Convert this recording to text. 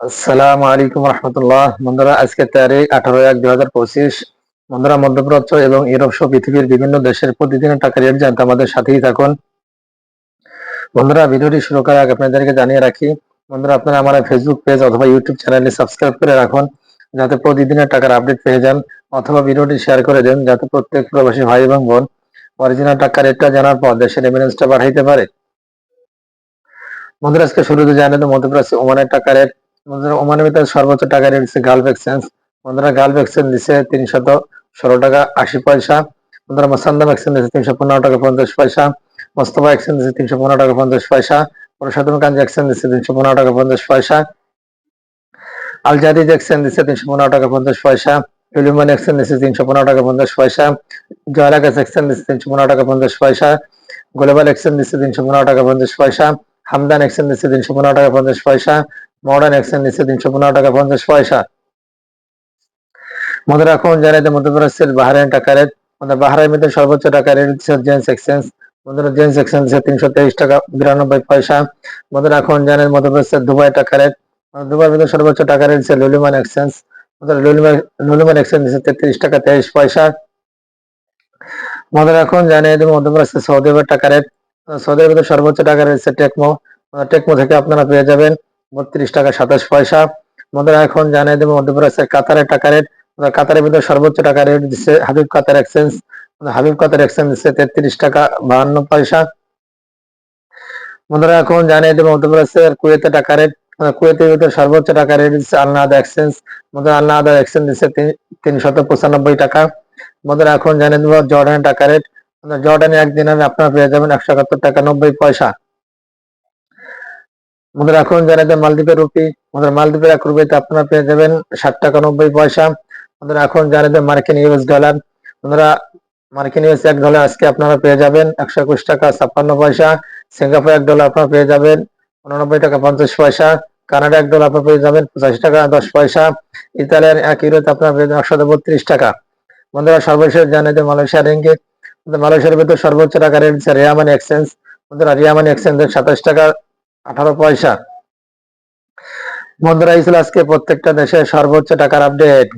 আসসালামু আলাইকুম রহমতুল্লাহ। বন্ধুরা, আজকে তারিখ আঠারো এক দুই হাজার পঁচিশ। বন্ধুরা, মধ্যপ্রাচ্য এবং ইউরোপ সহ পৃথিবীর বিভিন্ন দেশের প্রতিদিনের টাকা রেট জানতে আমাদের সাথেই থাকুন। বন্ধুরা, ভিডিওটি শুরু করার আগে আপনাদেরকে জানিয়ে রাখি, বন্ধুরা, আপনারা আমার ফেসবুক পেজ অথবা ইউটিউব চ্যানেলে সাবস্ক্রাইব করে রাখুন, যাতে প্রতিদিনের টাকার আপডেট পেয়ে যান অথবা ভিডিওটি শেয়ার করে দেন, যাতে প্রত্যেক প্রবাসী ভাই এবং বোন অরিজিনাল টাকা রেটটা জানার পর দেশের রেমিনেন্সটা বাড়াইতে পারে। বন্ধুরা, আজকে শুরুতে দেবো, মধ্যপ্রাচ্য ওমানের টাকা রেট ওমানের ভিতরে সর্বোচ্চ টাকা রেট গালফ এক্সচেঞ্জ বন্ধুরা গালফ এক্সচেঞ্জ দিচ্ছে তিনশত ষোলো টাকা আশি পয়সা। বন্ধুরা মোসান্দাম এক্সচেঞ্জ দিচ্ছে তিনশো পনেরো টাকা পঞ্চাশ পয়সা। মোস্তফা এক্সচেঞ্জ দিচ্ছে তিনশো পনেরো টাকা পঞ্চাশ পয়সা। প্রসাদন কাঞ্জ এক্সচেঞ্জ দিচ্ছে তিনশো পনেরো টাকা পঞ্চাশ পয়সা। আল জাদিদ এক্সচেঞ্জ দিচ্ছে তিনশো পনেরো টাকা পঞ্চাশ পয়সা। ইলুমান এক্সচেঞ্জ দিচ্ছে তিনশো পনেরো টাকা পঞ্চাশ পয়সা। জয়রাগাস এক্সচেঞ্জ দিচ্ছে তিনশো পনেরো টাকা পঞ্চাশ পয়সা। গ্লোবাল এক্সচেঞ্জ দিচ্ছে তিনশো পনেরো টাকা পঞ্চাশ পয়সা। হামদান এক্সচেঞ্জ দিচ্ছে তিনশো পনেরো টাকা পঞ্চাশ পয়সা। মডার্ন এক্সচেঞ্জ দিচ্ছে তিনশো পনেরো টাকা, পঞ্চাশ পয়সা। মনে রাখুন জানাইতে মধ্যপ্রাচ্যের বাহারাইন টাকা রেট আমাদের বাহারাইন মধ্যে সর্বোচ্চ টাকা রেট দিচ্ছে এক্সচেঞ্জ বন্ধুরা জেন্স এক্সচেঞ্জ তিনশো তেইশ টাকা, বিরানব্বই পয়সা। বন্ধু রাখুন জানেন মধ্যপ্রাচ্যের দুবাই টাকা রেট দুবাই মধ্যে সর্বোচ্চ টাকা রেট দিচ্ছে লুলিমান এক্সচেঞ্জ লুলিমান লুলিমান এক্সচেঞ্জ দিচ্ছে তেত্রিশ টাকা, তেইশ পয়সা। মনে রাখুন জানিয়ে মধ্যপ্রাচ্যের সৌদি আরবের টাকা রেট সৌদি আরবের সর্বোচ্চ টাকা রেট টেকমো টেকমো থেকে আপনারা পেয়ে যাবেন। বত্রিশ টাকা সাতাশ পয়সা। আমাদের এখন জানিয়ে দেবো মধ্যপ্রাচ্যের কাতারের টাকা রেট কাতারের ভিতরে সর্বোচ্চ টাকা রেট দিচ্ছে Habib Qatar exchange Habib Qatar exchange দিচ্ছে তেত্রিশ টাকা বাহান্ন পয়সা। বন্ধুরা, এখন জানিয়ে দেবো মধ্যপ্রাচ্যের কুয়েতের টাকা রেট কুয়েতের ভিতরে সর্বোচ্চ টাকা রেট দিচ্ছে আলনাদা এক্সচেঞ্জ মধ্যে আলনাদা এক্সচেঞ্জ দিচ্ছে তিন, তিনশত পঁচানব্বই টাকা। বন্ধুরা, এখন জানিয়ে দেবো জর্ডানের টাকা রেট জর্ডানে একদিন আপনার পেয়ে যাবেন একশো একাত্তর টাকা নব্বই পয়সা। আমাদের এখন জানাতে মালদ্বীপের রুপি, আমাদের মালদ্বীপের এক রুপিতে আপনারা পেয়ে যাবেন ষাট টাকা নব্বই পয়সা। আমাদের এখন জানাতে মার্কিন ইউএস ডলার। আপনারা মার্কিন ইউএস এক ডলার আজকে আপনারা পেয়ে যাবেন একশো একুশ টাকা, ছাপ্পান্ন পয়সা। সিঙ্গাপুর এক ডলার আপনারা পেয়ে যাবেন উননব্বই টাকা, পঞ্চাশ পয়সা। কানাডা এক ডলার আপনারা পেয়ে যাবেন পঁচাশি টাকা, দশ পয়সা। ইতালিয়ান এক ইউরোতে আপনারা পেয়ে যাবেন একশো বত্রিশ টাকা। বন্ধুরা, সর্বশেষ জানাতে মালয়েশিয়া রেঙ্গে মালয়েশিয়ার ভিতরে সর্বোচ্চ টাকা রেট রিয়ামানি এক্সচেঞ্জ। বন্ধুরা, রিয়ামানি এক্সচেঞ্জের সাতাশ টাকা। আঠারো পয়সা। বন্ধুরা এই ছিল আজকে প্রত্যেকটা দেশের সর্বোচ্চ টাকার আপডেট